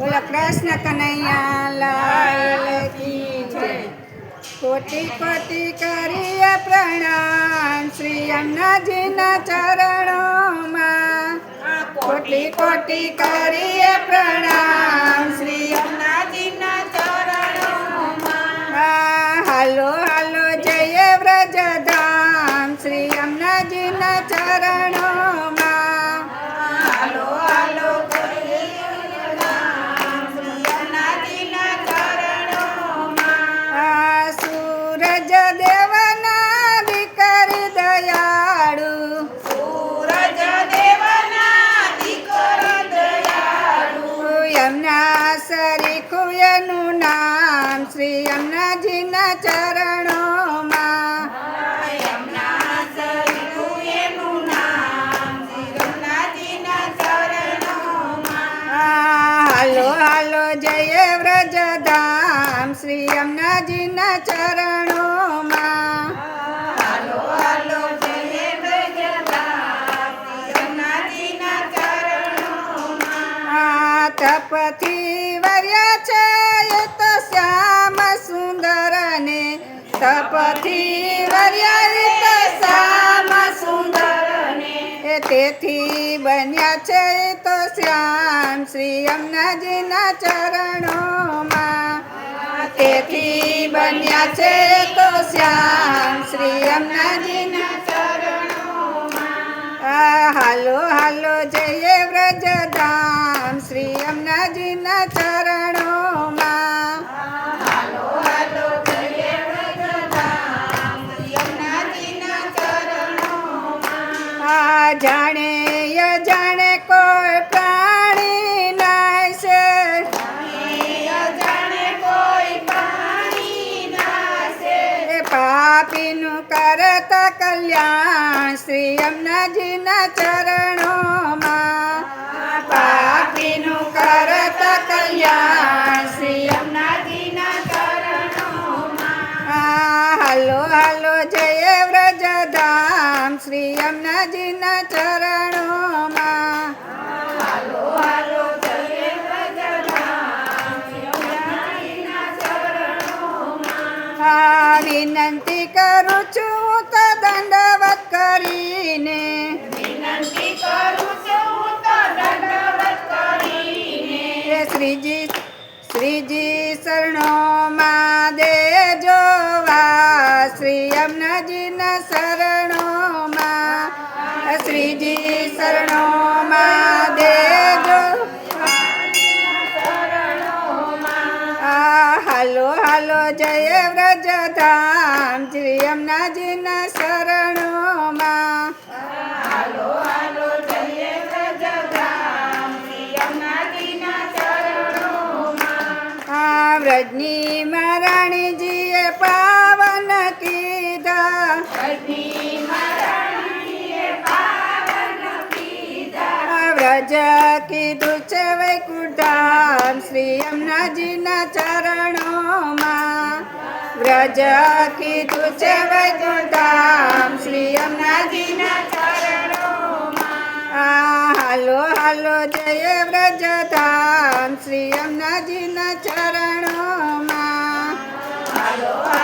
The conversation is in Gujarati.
બોલો કૃષ્ણ કનૈયા લાલ કી જય. કોટી કોટી કરીએ પ્રણામ શ્રી અન્નાજીના ચરણોમાં. કોટી કોટી કરીએ પ્રણામ શ્રી અન્નાજીના ચરણોમાં. હાલો હાલો, જય વ્રજધામ શ્રી અન્નાજીના ચરણોમાં. સરીખું નામ શ્રી અમનાજીના ચરણોમાં. હાલો હાલો, જય વ્રજધામ શ્રી યમનાજીના ચરણોમાં. તપથી વર્યા છે એ તો શ્યામ સુંદર ને તપથી વર્યરિત શ્યામ સુંદર ને તેથી બન્યા છે તો શ્યામ શ્રી યમુનાજીના ચરણોમાં. તેથી બન્યા છે તો શ્યામ શ્રી યમુનાજીના ચરણોમાં. હાલો હાલો જય જાણે જાણે કોઈ પ્રાણી છે. અજાણે નાશે એ પાપીનું કરતા કલ્યાણ શ્રી યમુનાજીના ચરણોમાં. પાપીનું કરતા કલ્યાણ શ્રી યમુનાજીના ચરણોમાં. હાલો હાલો જય વ્રજધામ શ્રી યમુનાજીના ચરણોમાં વિનંતી કરું છું તો દંડવત કરીને. વિનંતી કરું છું તો દંડવત કરીને શ્રીજી શ્રીજી શરણોમાં દેજો વા. શ્રી યમુનાજીના શરણોમાં વ્રજધામ શ્રી યમુનાજીના શરણોમાં. વ્રજની મહારાણીજીએ પાવન કીધા. વ્રજ કીધું છે વૈકુંઠધામ શ્રી યમુનાજીના ચરણોમાં. વ્રજ કીધું છે વૈકુંઠધામ શ્રી અમનાજીના ચરણોમાં. હાલો હાલો, જય વ્રજધામ. શ્રી અમનાજીના ચરણોમાં. હાલો